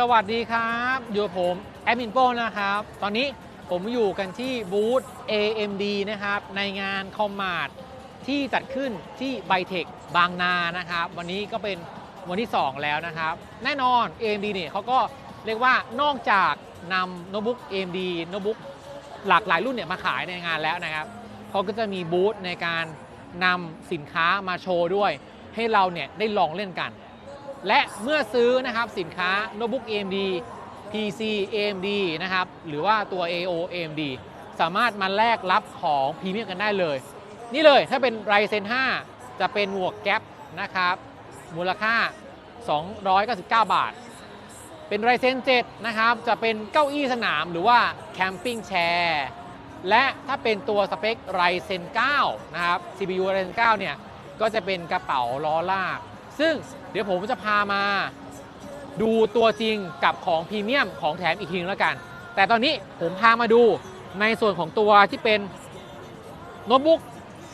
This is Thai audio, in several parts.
สวัสดีครับอยู่กับผมแอดมินโป้นะครับ ตอนนี้ผมอยู่กันที่บูธ AMD นะครับ ในงานคอมมาดที่จัดขึ้นที่ไบเทคบางนานะครับ วันนี้ก็เป็นวันที่ 2 แล้วนะครับ แน่นอน AMD เนี่ยเขาก็เรียกว่านอกจากนำโน้ตบุ๊ก AMD โน้ตบุ๊กหลากหลายรุ่นเนี่ยมาขายในงานแล้วนะครับเขาก็จะมีบูธในการนำสินค้ามาโชว์ด้วย ให้เราเนี่ยได้ลองเล่นกัน และเมื่อซื้อนะครับสินค้าโน้ตบุ๊ก AMD PC AMD นะครับหรือว่าตัว AO AMD สามารถมาแลกรับของพรีเมียมกันได้เลย นี่เลยถ้าเป็น Ryzen 5จะเป็นหมวกแก๊ปนะครับมูลค่า 299 บาท เป็น Ryzen 7นะครับจะเป็นเก้าอี้สนามหรือว่าแคมปิ้งแชร์และถ้าเป็นตัวสเปค Ryzen 9นะครับ CPU Ryzen 9เนี่ยก็จะเป็นกระเป๋าล้อลาก ซึ่งเดี๋ยวผมจะพามาดูตัวจริงกับของพรีเมียมของแถมอีกทีนึงแล้วกัน แต่ตอนนี้ผมพามาดูในส่วนของตัวที่เป็นโน้ตบุ๊ก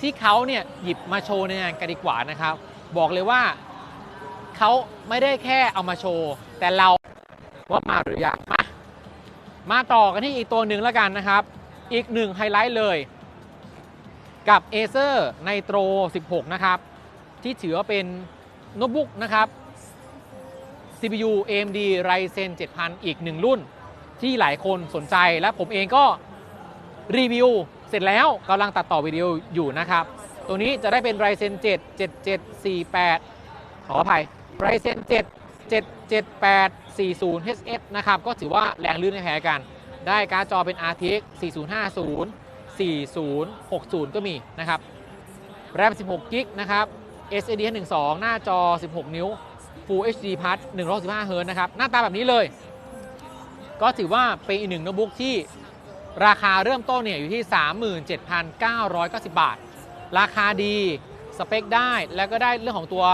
ที่เขาเนี่ยหยิบมาโชว์ในงานกันดีกว่านะครับ บอกเลยว่าเขาไม่ได้แค่เอามาโชว์ แต่เราว่ามาหรือยังมามาต่อกันที่อีกตัวหนึ่งแล้วกันนะครับ อีกหนึ่งไฮไลท์เลย กับ Acer Nitro 16 นะครับ ที่ถือว่าเป็น โน้ตบุ๊กนะครับ CPU AMD Ryzen 7000 อีกหนึ่งรุ่น ที่หลายคนสนใจและผมเองก็รีวิวเสร็จแล้วกำลังตัดต่อวิดีโออยู่นะครับ ตัวนี้จะได้เป็น Ryzen 7 7748 ขออภัย Ryzen 7 77840 HS นะครับ ก็ถือว่าแรงลื่นไม่แพ้กัน ได้การ์ดจอเป็น RTX 4050 4060 ก็มีนะครับ แรม 16กิกนะครับ SSD 512 หน้าจอ 16 นิ้ว Full HD Plus 165 Hz นะครับ หน้าตาแบบนี้เลย ก็ถือว่าเป็นอีกหนึ่งโน้ตบุ๊กที่ราคาเริ่มต้นเนี่ยอยู่ที่ 37,990 บาท ราคาดีสเปคได้แล้วก็ได้เรื่องของตัว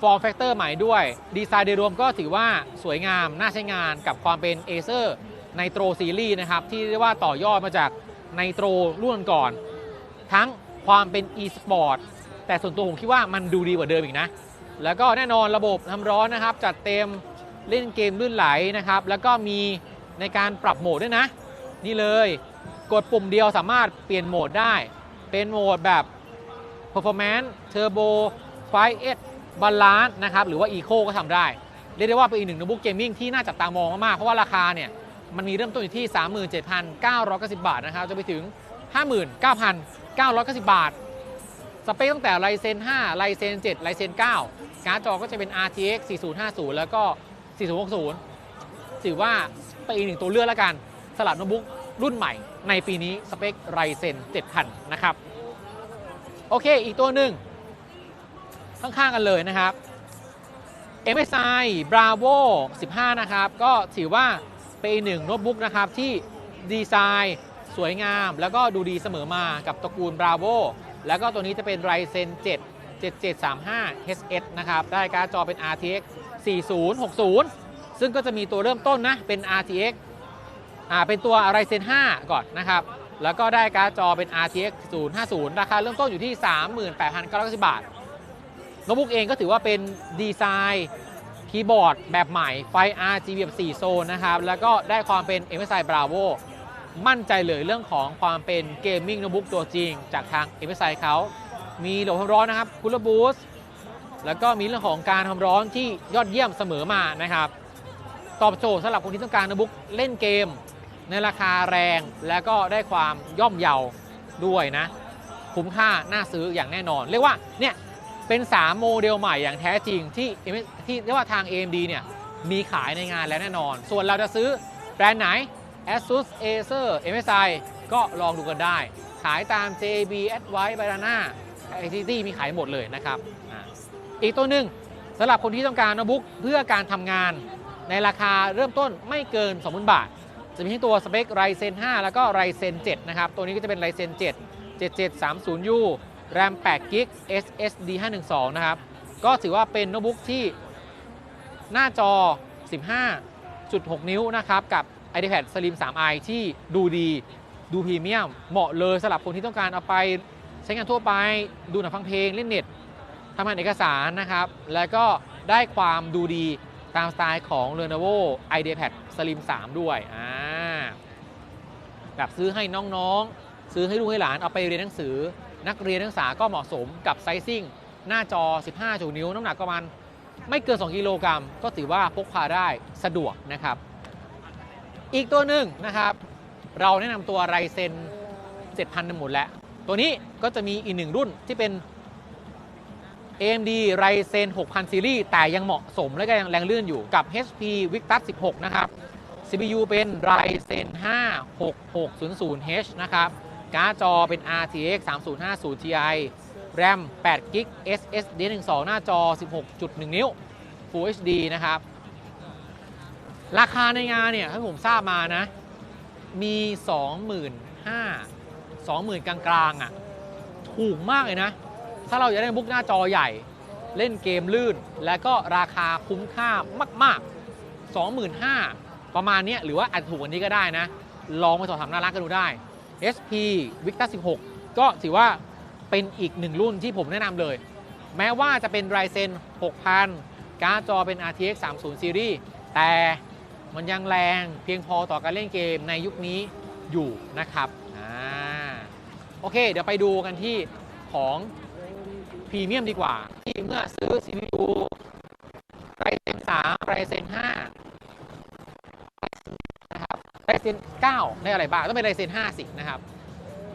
Form Factor ใหม่ด้วย ดีไซน์โดยรวมก็ถือว่าสวยงาม น่าใช้งานกับความเป็น Acer Nitro Series นะครับ ที่เรียกว่าต่อยอดมาจาก Nitro รุ่นก่อน ทั้งความเป็น e-sport แต่ส่วนตัวผมคิดว่ามันดูดีกว่าเดิมอีกนะ แล้วก็แน่นอนระบบทำร้อนนะครับ จัดเต็มเล่นเกมลื่นไหลนะครับ แล้วก็มีในการปรับโหมดด้วยนะ นี่เลยกดปุ่มเดียวสามารถเปลี่ยนโหมดได้ เป็นโหมดแบบ performance turbo 5S balance นะครับ หรือว่า eco ก็ทำได้ เรียกได้ว่าเป็นอีกหนึ่งโน้ตบุ๊กเกมมิ่งที่น่าจับตามองมาก ๆ เพราะว่าราคาเนี่ย มันมีเริ่มต้นอยู่ที่ 37,990 บาทนะครับ จะไปถึง 59,990 บาท เปคตั้งแต่ Ryzen 5 Ryzen 7 Ryzen 9การ์ดจอก็จะเป็น RTX 4050 แล้วก็ 4060 ถือว่าเป็นอีกหนึ่งตัวเลือกแล้วกันสลับโน้ตบุ๊กรุ่นใหม่ในปีนี้สเปค Ryzen 7000 นะครับ โอเค อีกตัวหนึ่งข้างๆกันเลยนะครับ MSI Bravo 15 นะครับ ก็ถือว่าเป็นอีกหนึ่งโน้ตบุ๊กนะครับที่ดีไซน์สวยงาม แล้วก็ดูดีเสมอมากับตระกูล Bravo แล้วก็ตัวนี้จะเป็น Ryzen 7 7735 HS นะครับ ได้การ์ดจอเป็น RTX 4060 ซึ่งก็จะมีตัวเริ่มต้นนะ เป็น RTX อ่า เป็นตัว Ryzen 5ก่อนนะครับ แล้วก็ได้การ์ดจอเป็น RTX 050 ราคาเริ่มต้นอยู่ที่ 38,990 บาท โน้ตบุ๊กเองก็ถือว่าเป็นดีไซน์คีย์บอร์ดแบบใหม่ ไฟ RGB แบบ4โซนนะครับ แล้วก็ได้ความเป็น MSI Bravo มั่นใจเลยเรื่องของความเป็นเกมมิ่งโน้ตบุ๊กตัวจริง จากทาง MSI เขามีระบบความร้อนนะครับ Cooler Boost แล้วก็มีเรื่องของการทำร้อนที่ยอดเยี่ยมเสมอมานะครับ ตอบโจทย์สำหรับคนที่ต้องการโน้ตบุ๊กเล่นเกม ในราคาแรงแล้วก็ได้ความย่อมเยาด้วยนะ คุ้มค่าน่าซื้ออย่างแน่นอน เรียกว่าเนี่ยเป็น 3 โมเดลใหม่อย่างแท้จริงที่ที่เรียกว่าทาง AMD เนี่ยมีขายในงานแล้วแน่นอน ส่วนเราจะซื้อแบรนด์ไหน ASUS Acer MSI ก็ลองดูกันได้ ขายตาม JB Advice Banana ITT มีขายหมดเลยนะครับออีกตัวหนึ่งสำหรับคนที่ต้องการโน้ตบุ๊กเพื่อการทำงาน ในราคาเริ่มต้นไม่เกิน 20,000 บาท จะมีทั้งตัวสเปค Ryzen 5แล้วก็ Ryzen 7นะครับ ตัวนี้ก็จะเป็น Ryzen 7 7730U RAM 8 g b SSD 512 นะครับ ก็ถือว่าเป็นโน้ตบุ๊กที่หน้าจอ 15.6 นิ้วนะครับ กับ iPad Slim 3i ที่ดูดีดูพรีเมียม เหมาะเลยสำหรับคนที่ต้องการเอาไปใช้งานทั่วไป ดูหนังฟังเพลงเล่นเน็ตทำงานเอกสารนะครับ แล้วก็ได้ความดูดีตามสไตล์ของ Lenovo IdeaPad Slim 3 ด้วยอ่าแบบซื้อให้น้องๆ ซื้อให้ลูกให้หลานเอาไปเรียนหนังสือ นักเรียนนักศึกษาก็เหมาะสมกับไซซิ่ง หน้าจอ 15นิ้ว น้ำหนักประมาณไม่เกิน 2 กิโลกรัมก็ถือว่าพกพาได้สะดวกนะครับ อีกตัวหนึ่งนะครับ เราแนะนำตัวไรเซน7,000นหมดแล้ว ตัวนี้ก็จะมีอีกหนึ่งรุ่นที่เป็น AMD Ryzen 6000ซีรีส์แต่ยังเหมาะสมและก็ยังแรงเลื่อนอยู่กับ HP Victus 16 นะครับ CPU เป็น Ryzen 5 6600H นะครับ การ์ดจอเป็น RTX 3050 Ti RAM 8 g b SSD 12 หน้าจอ 16.1 นิ้ว Full HD นะครับ ราคาในงานเนี่ยที่ผมทราบมานะ มี 25,000 20,000 กลางๆอะ ถูกมากเลยนะ ถ้าเราอยากได้บุ๊กหน้าจอใหญ่ เล่นเกมลื่น และก็ราคาคุ้มค่ามาก ๆ 25,000 ประมาณนี้หรือว่าอาจจะถูกกว่านี้ก็ได้นะ ลองไปสอบถามหน้าร้านกันดูได้ SP Victus 16 ก็ถือว่าเป็นอีกหนึ่งรุ่นที่ผมแนะนำเลย แม้ว่าจะเป็น Ryzen 6000 การ์ดจอเป็น RTX 30 Series แต่ มันยังแรงเพียงพอต่อการเล่นเกมในยุคนี้อยู่นะครับอ่าโอเค เดี๋ยวไปดูกันที่ของพรีเมียมดีกว่า ที่เมื่อซื้อ CPU Ryzen 3 Ryzen 5นะครับ Ryzen 9ได้อะไรบ้างต้องเป็น Ryzen 5สินะครับ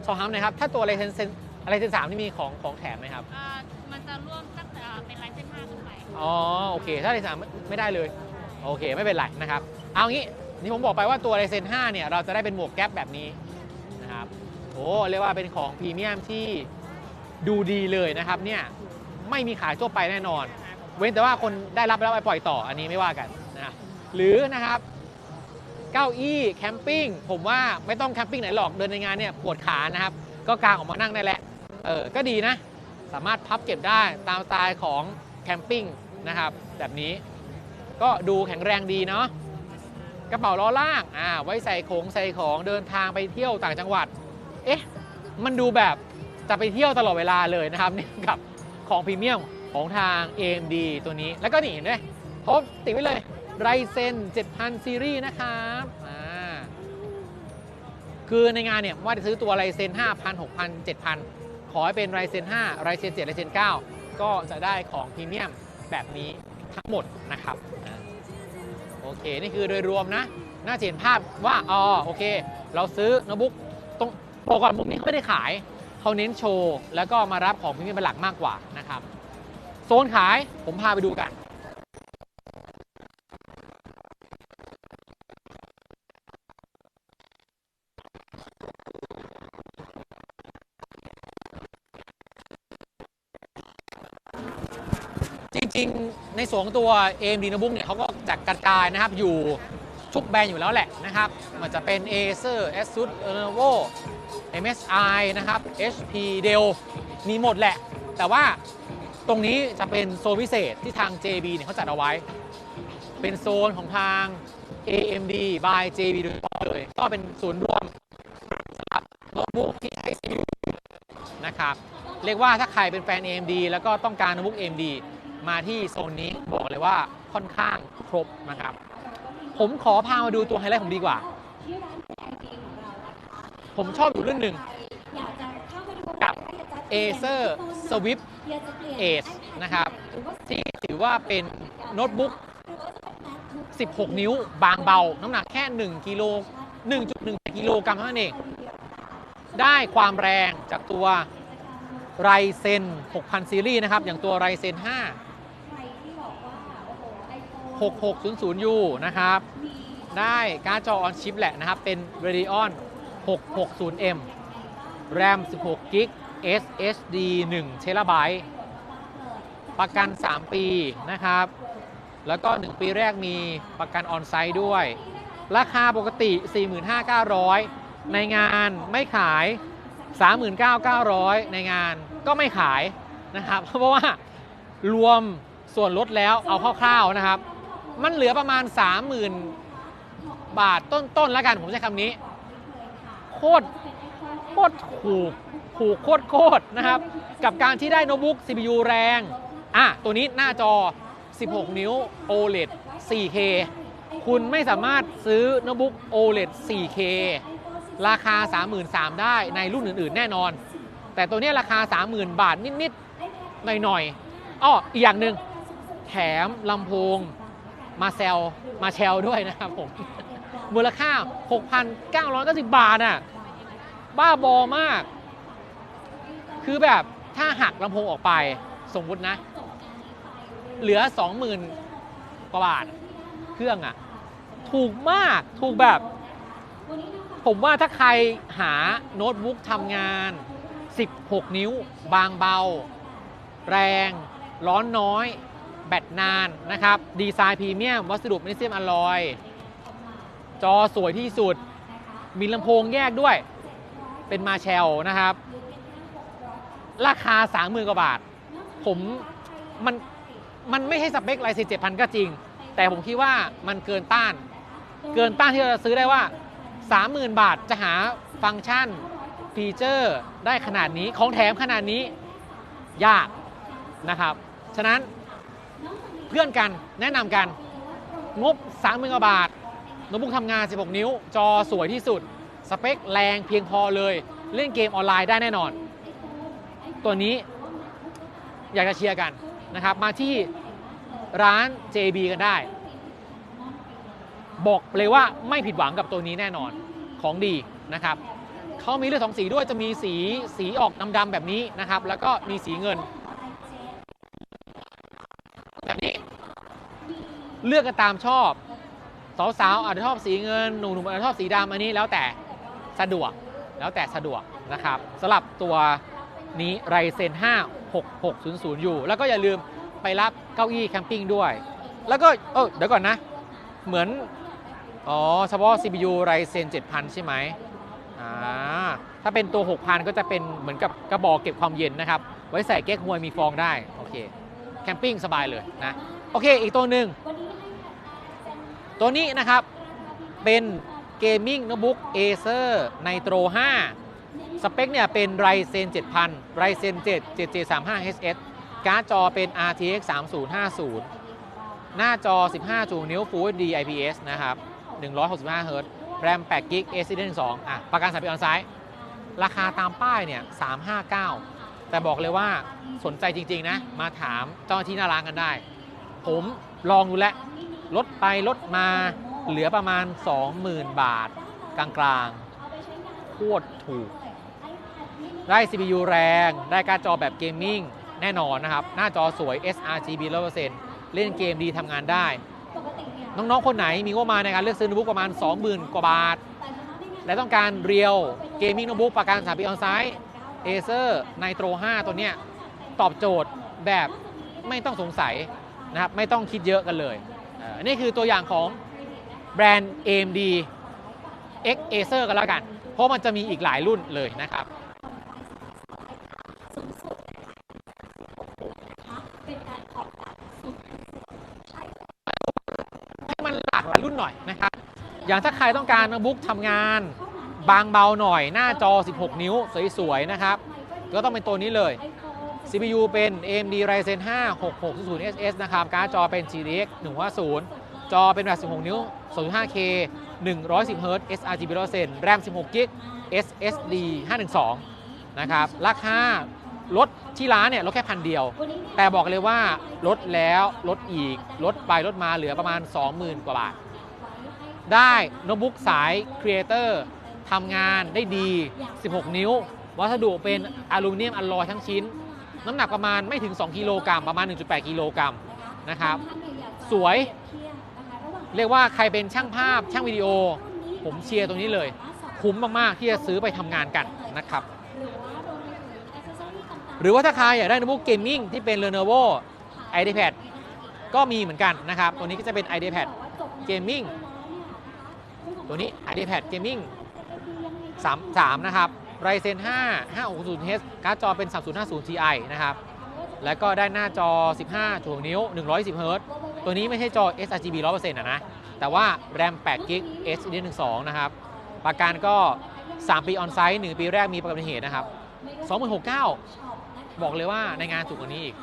สอบถามหน่อยครับ ถ้าตัว Ryzen Ryzen 3นี่มีของของแถมไหมครับอ่ามันจะร่วมตั้งแต่เป็นไลน์เส้นห้าขึ้นไปอ๋อโอเค ถ้า Ryzen 3ไม่ไม่ได้เลย โอเค ไม่เป็นไรนะครับ เอางี้นี่ผมบอกไปว่าตัว Ryzen 5เนี่ยเราจะได้เป็นหมวกแก๊ปแบบนี้นะครับโอ้เรียกว่าเป็นของพรีเมียมที่ดูดีเลยนะครับเนี่ยไม่มีขายทั่วไปแน่นอน เว้นแต่ว่าคนได้รับแล้วไปปล่อยต่ออันนี้ไม่ว่ากันนะหรือนะครับเก้าอี้แคมปิ้งผมว่าไม่ต้องแคมปิ้งไหนหรอกเดินในงานเนี่ยปวดขานะครับ ก็กางออกมานั่งได้แหละเออก็ดีนะ สามารถพับเก็บได้ตามสไตล์ของแคมปิ้งนะครับแบบนี้ ก็ดูแข็งแรงดีเนาะ กระเป๋าล้อล่างอ่าไว้ใส่ของใส่ของเดินทางไปเที่ยวต่างจังหวัด เอ๊ะ มันดูแบบจะไปเที่ยวตลอดเวลาเลยนะครับนี่กับของพรีเมียมของทาง AMD ตัวนี้ แล้วก็นี่เห็นไหมพบติดไว้เลย Ryzen 7000 ซีรีส์นะครับอ่าคือในงานเนี่ยว่าจะซื้อตัว Ryzen 5,000 6,000 7,000 ขอให้เป็น Ryzen 5 Ryzen 7 Ryzen 9ก็จะได้ของพรีเมียมแบบนี้ทั้งหมดนะครับอ่า โอเค นี่คือโดยรวมนะ น่าจะเห็นภาพว่าอ๋อโอเค เราซื้อโน้ตบุ๊กตรงบอกก่อนมุมนี้เขาไม่ได้ขาย เขาเน้นโชว์ แล้วก็มารับของพรีเมียมเป็นหลักมากกว่านะครับ โซนขายผมพาไปดูกัน จริงๆ ในส่วนของตัว AMD Notebook เนี่ยเขาก็จัดกระจายนะครับอยู่ทุกแบรนด์อยู่แล้วแหละนะครับมันจะเป็น Acer ASUS Lenovo MSI นะครับ HP Dell มีหมดแหละ แต่ว่าตรงนี้จะเป็นโซนพิเศษที่ทาง JB เนี่ยเขาจัดเอาไว้ เป็นโซนของทาง AMD by JB โดยเฉพาะเลย ก็เป็นศูนย์รวมสำหรับโน้ตบุ๊กที่ใช้ CPU นะครับ เรียกว่าถ้าใครเป็นแฟน AMD แล้วก็ต้องการโน้ตบุ๊ก AMD มาที่โซนนี้บอกเลยว่าค่อนข้างครบนะครับ ผมขอพามาดูตัวไฮไลท์ผมดีกว่า ผมชอบอยู่เรื่องหนึ่งกับ Acer Swift Edge นะครับ ที่ถือว่าเป็นโน้ตบุ๊ก 16 นิ้วบางเบา น้ำหนักแค่ 1กิโล1.1กิโลกรัมเท่านั้นเอง ได้ความแรงจากตัว Ryzen 6000 ซีรีส์นะครับ อย่างตัว Ryzen 5 6600U นะครับ ได้การ์ดจอออนชิปแหละนะครับ เป็น Radeon 660M RAM 16 g b SSD 1 t b ประกัน 3 ปีนะครับ แล้วก็ 1 ปีแรกมีประกันออนไซต์ด้วย ราคาปกติ 45,900 ในงานไม่ขาย 39,900 ในงานก็ไม่ขายนะครับ เพราะว่ารวมส่วนลดแล้วเอาคร่าวๆนะครับ มันเหลือประมาณ 30,000 บาทต้นๆแล้วกันผมใช้คำนี้ โคตรโคตรถูกถูกโคตรโคตรนะครับ กับการที่ได้โน้ตบุ๊ก CPU แรง อะ ตัวนี้หน้าจอ 16 นิ้ว OLED 4K คุณไม่สามารถซื้อโน้ตบุ๊ก OLED 4K ราคา 33,000 ได้ในรุ่นอื่นๆ แน่นอน แต่ตัวนี้ราคา 30,000 บาทนิด ๆ หน่อย ๆอ้ออีกอย่างหนึ่งแถมลำโพง มาแซลมาแชลด้วยนะครับผม มูลค่า 6,990 บาทอะ บ้าบอมาก คือแบบถ้าหักลำโพงออกไปสมมุตินะ เหลือ 20,000 กว่าบาท เครื่องอะถูกมากถูกแบบ ผมว่าถ้าใครหาโน้ตบุ๊กทำงาน 16 นิ้ว บางเบา แรง ร้อนน้อย แบตนานนะครับ ดีไซน์พรีเมียม วัสดุแมกนีเซียมอลลอย จอสวยที่สุด มีลำโพงแยกด้วย เป็นมาแชลนะครับ ราคา 30,000กว่าบาท ผมมันมันไม่ใช่สเปคไลเซน7,000ก็จริง แต่ผมคิดว่ามันเกินต้าน เกินต้านที่เราจะซื้อได้ว่า 30,000 บาทจะหาฟังก์ชันฟีเจอร์ได้ขนาดนี้ของแถมขนาดนี้ยากนะครับ ฉะนั้น พื่อนกันแนะนำกัน งบ30,000กว่าบาทโน้ตบุ๊กทำงาน 16 นิ้ว จอสวยที่สุด สเปคแรงเพียงพอเลย เล่นเกมออนไลน์ได้แน่นอน ตัวนี้อยากจะเชียร์กันนะครับ มาที่ร้าน JB กันได้ บอกเลยว่าไม่ผิดหวังกับตัวนี้แน่นอนของดีนะครับเขามีเลือดสองสีด้วยจะมีสีสีออกดำๆแบบนี้นะครับ แล้วก็มีสีเงิน แบบนี้ เลือกกันตามชอบ สาวๆอาจจะชอบสีเงินหนุ่มๆอาจจะชอบสีดำอันนี้แล้วแต่สะดวกแล้วแต่สะดวกนะครับสำหรับตัวนี้ไรเซน5 6600 อยู่ แล้วก็อย่าลืมไปรับเก้าอี้แคมปิ้งด้วย แล้วก็เออเดี๋ยวก่อนนะ เหมือน อ๋อเฉพาะ CPU Ryzen 7000 ใช่ไหมอ่าถ้าเป็นตัว 6000 ก็จะเป็นเหมือนกับกระบอกเก็บความเย็นนะครับ ไว้ใส่เก๊กฮวยมีฟองได้ โอเค แคมปิ้งสบายเลยนะ โอเค อีกตัวหนึ่ง ตัวนี้นะครับเป็นเกมมิ่งโน้ตบุ๊ก Acer Nitro 5 สเปคเนี่ยเป็น Ryzen 7000 Ryzen 7 7735HS การ์ดจอเป็น RTX 3050 หน้าจอ 15จูนิ้ว Full HD IPS นะครับ165 Hz แรม8 g b SSD 2อะ ประกัน3ปีออนไซต์ราคาตามป้ายเนี่ย 359 แต่บอกเลยว่าสนใจจริง ๆ นะ มาถามเจ้าหน้าที่หน้าร้านกันได้ ผมลองดูแล้ว ลดไปลดมาเหลือประมาณ 20,000 บาท กลางๆโคตรถูก ได้ CPU แรง ได้การ์ดจอแบบเกมมิ่งแน่นอนนะครับ หน้าจอสวย sRGB 100%เล่นเกมดีทำงานได้ น้อง ๆ คนไหนมีงบมาในการเลือกซื้อโน้ตบุ๊กประมาณ 20,000 กว่าบาท และต้องการเรียวเกมมิ่งโน้ตบุ๊กประกัน3ปีออนไซต์ Acer Nitro 5ตัวเนี้ยตอบโจทย์แบบไม่ต้องสงสัยนะครับ ไม่ต้องคิดเยอะกันเลย นี่คือตัวอย่างของแบรนด์ AMD X Acer กันแล้วกัน เพราะมันจะมีอีกหลายรุ่นเลยนะครับให้มันหลากหลายรุ่นหน่อยนะครับ อย่างถ้าใครต้องการโน้ตบุ๊กทำงานบางเบาหน่อยหน้าจอ 16 นิ้วสวยๆนะครับ ก็ต้องเป็นตัวนี้เลย CPU เป็น AMD Ryzen 5 6600 SS นะครับ การ์ดจอเป็น GTX 150 จอเป็นแบบ16 นิ้ว 25K 110 Hz sRGB 100% RAM 16 GB SSD 512 นะครับ ราคารถที่ร้านเนี่ยลดแค่พันเดียว แต่บอกเลยว่าลดแล้วลดอีก ลดไปลดมาเหลือประมาณ 20,000 กว่าบาท ได้โน้ตบุ๊กสายครีเอเตอร์ทำงานได้ดี 16 นิ้ว วัสดุเป็นอลูมิเนียมอลลอยทั้งชิ้น น้ำหนักประมาณไม่ถึง 2 กิโลกรัมประมาณ 1.8 กิโลกรัมนะครับ สวย เรียกว่าใครเป็นช่างภาพช่างวิดีโอ ผมเชียร์ตรงนี้เลย คุ้มมาก ๆ ที่จะซื้อไปทำงานกันนะครับ หรือว่าถ้าใครอยากได้โน้ตบุ๊กเกมมิ่งที่เป็น Lenovo iPad ก็มีเหมือนกันนะครับ ตัวนี้ก็จะเป็น iPad Gaming ตัวนี้ iPad Gaming 3 3 นะครับ Ryzen 5 560H การ์ดจอเป็น 3050 Ti นะครับ แล้วก็ได้หน้าจอ 15ถ่วงนิ้ว 110 Hz ตัวนี้ไม่ใช่จอ sRGB 100%นะนะ แต่ว่า RAM 8 g b SSD 12 นะครับ ประกันก็ 3 ปีออนไซต์1ปีแรกมีประกันเหตุนะครับ 2069 บอกเลยว่าในงานถูกกว่านี้อีก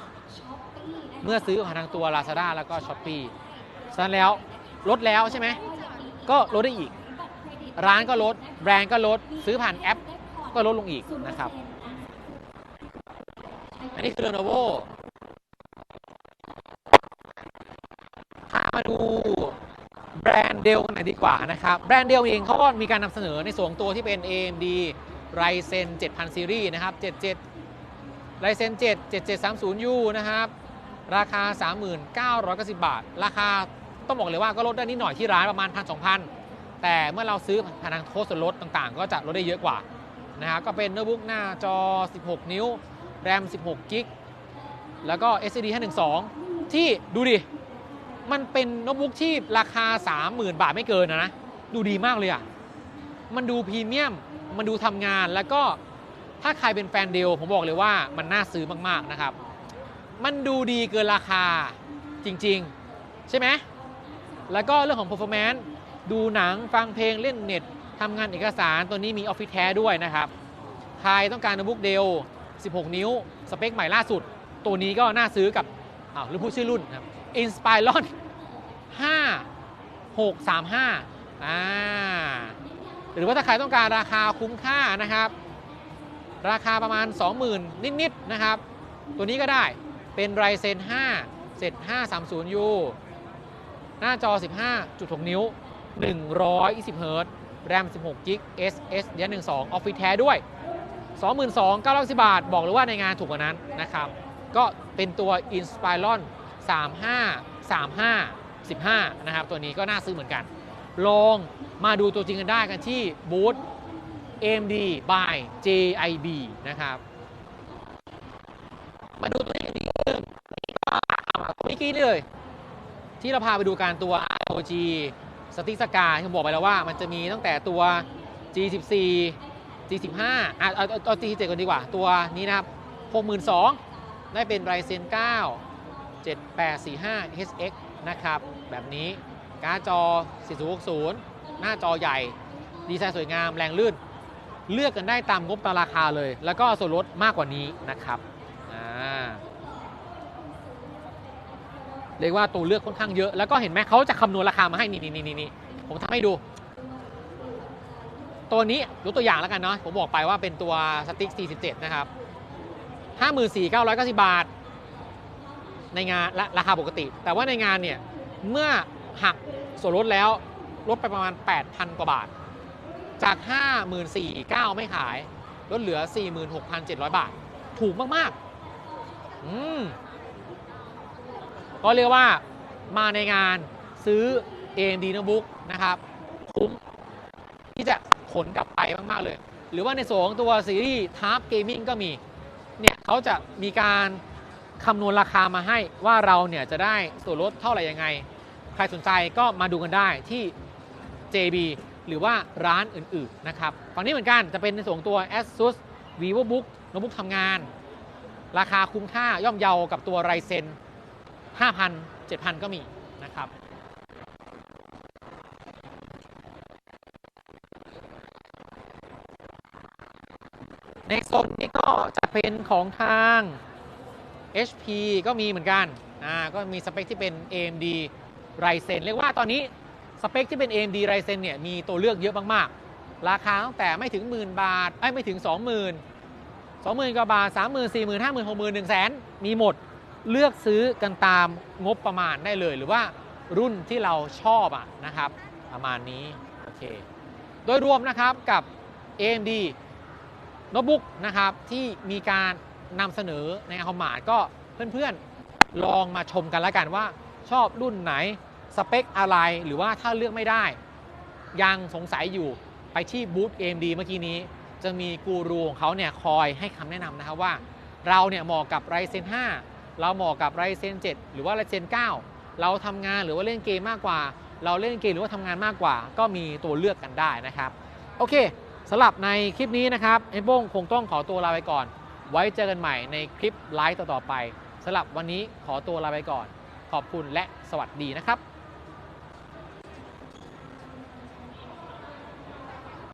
เมื่อซื้อผ่านทางตัว Lazada แล้วก็ Shopee ฉะนั้นแล้วลดแล้วใช่ไหม ก็ลดได้อีก ร้านก็ลด แบรนด์ก็ลด ซื้อผ่านแอป ก็ลดลงอีกนะครับ อันนี้คือ Lenovo พามาดูแบรนด์เดลกันหน่อยดีกว่านะครับ แบรนด์เดลเองเขาก็มีการนำเสนอในส่วนของตัวที่เป็น AMD Ryzen 7000 Series นะครับ 77 Ryzen 7 7730U นะครับ ราคา 3990 บาท ราคาต้องบอกเลยว่าก็ลดได้นิดหน่อยที่ร้านประมาณ1,000-2,000 แต่เมื่อเราซื้อผ่านทางโค้ดส่วนลดต่างๆ ก็จะลดได้เยอะกว่า นะครับก็เป็นโน้ตบุ๊กหน้าจอ 16 นิ้ว แรม 16 กิก แล้วก็ SSD 512 ที่ดูดิ มันเป็นโน้ตบุ๊กที่ราคา 30,000 บาทไม่เกินนะนะ ดูดีมากเลยอะ่ะ มันดูพรีเมียม มันดูทำงานแล้วก็ถ้าใครเป็นแฟนเดลผมบอกเลยว่ามันน่าซื้อมาก ๆ นะครับ มันดูดีเกินราคาจริง ๆ ใช่ไหมแล้วก็เรื่องของ performance ดูหนังฟังเพลงเล่นเน็ต ทำงานเอกสารตัวนี้มีออฟฟิศแท้ด้วยนะครับใครต้องการโน้ตบุ๊กเดล 16 นิ้ว สเปคใหม่ล่าสุด ตัวนี้ก็น่าซื้อกับอ้าวหรือพูดชื่อรุ่นครับ Inspiron 5635อ่าหรือว่าถ้าใครต้องการราคาคุ้มค่านะครับ ราคาประมาณ 20,000 นิดๆนะครับ ตัวนี้ก็ได้เป็น Ryzen 5 7530U หน้าจอ 15.6 นิ้ว 120 เฮิร์ตซ์ แรม 16กิก SS ยัน12 ออฟฟิศแท้ด้วย 22,990 บาท บอกเลยว่าในงานถูกกว่านั้นนะครับ ก็เป็นตัว Inspiron 35 35 15 นะครับ ตัวนี้ก็น่าซื้อเหมือนกัน ลองมาดูตัวจริงกันได้กันที่บูธ AMD by JIB นะครับ มาดูตัวนี้กันดีกว่าเมื่อกี้เลย ที่เราพาไปดูการตัว ROG สติสกาที่ผมบอกไปแล้วว่า มันจะมีตั้งแต่ตัว G14 G15 อะเอาเอา G17 ก่อนดีกว่า ตัวนี้นะครับ 62,000 ได้เป็น Ryzen 9 7845 HX นะครับ แบบนี้การ์ดจอ 4060 หน้าจอใหญ่ ดีไซน์สวยงามแรงลื่น เลือกกันได้ตามงบตามราคาเลย แล้วก็ส่วนลดมากกว่านี้นะครับ อ่า เรียกว่าตัวเลือกค่อนข้างเยอะ แล้วก็เห็นไหมเขาจะคำนวณราคามาให้นี่นี่นี่นี่ผมทำให้ดู ตัวนี้ยกตัวอย่างแล้วกันเนาะผมบอกไปว่าเป็นตัวสติ๊ก47 นะครับ 54,990 บาท ในงานและราคาปกติ แต่ว่าในงานเนี่ย เมื่อหักส่วนลดแล้วลดไปประมาณ 8,000 กว่าบาท จาก 54,900ไม่ขายลดเหลือ 46,700 บาท ถูกมาก ๆ อืม ก็เรียกว่ามาในงานซื้อ AMD Notebook นะครับ คุ้มที่จะขนกลับไปมาก ๆ เลย หรือว่าในส่วนของตัวซีรีส์ Tab Gaming ก็มี เนี่ยเขาจะมีการคำนวณราคามาให้ว่าเราเนี่ยจะได้ส่วนลดเท่าไหร่ยังไง ใครสนใจก็มาดูกันได้ที่ JB หรือว่าร้านอื่น ๆ นะครับฝั่งนี้เหมือนกันจะเป็นในส่วนของตัว ASUS VivoBook โน้ตบุ๊กทำงาน ราคาคุ้มค่าย่อมเยากับตัว Ryzen 5,000 7,000 ก็มีนะครับในโซนนี้ก็จะเป็นของทาง HP ก็มีเหมือนกัน อ่า ก็มีสเปคที่เป็น AMD Ryzen เรียกว่าตอนนี้สเปคที่เป็น AMD Ryzen เนี่ย มีตัวเลือกเยอะมากๆ ราคาตั้งแต่ไม่ถึงหมื่นบาทไอ้ไม่ถึง 20,000 20,000กว่าบาท 30,000 40,000 50,000 60,000 100,000 มีหมด เลือกซื้อกันตามงบประมาณได้เลย หรือว่ารุ่นที่เราชอบอะนะครับ ประมาณนี้โอเคโดยรวมนะครับกับ AMD โน้ตบุ๊กนะครับที่มีการนำเสนอในคอมมาดก็เพื่อนๆลองมาชมกันแล้วกันว่าชอบรุ่นไหนสเปคอะไรหรือว่าถ้าเลือกไม่ได้ ยังสงสัยอยู่ไปที่บูธ AMD เมื่อกี้นี้ จะมีกูรูของเขาเนี่ยคอยให้คำแนะนำนะครับว่า เราเนี่ยเหมาะกับ Ryzen 5 เราเหมาะกับไรเซน7หรือว่าไรเซน9เราทำงานหรือว่าเล่นเกมมากกว่า เราเล่นเกมหรือว่าทำงานมากกว่า ก็มีตัวเลือกกันได้นะครับ โอเคสำหรับในคลิปนี้นะครับเอ็มโป้งคงต้องขอตัวลาไปก่อน ไว้เจอกันใหม่ในคลิปไลฟ์ต่อๆไปสำหรับวันนี้ขอตัวลาไปก่อน ขอบคุณและสวัสดีนะครับ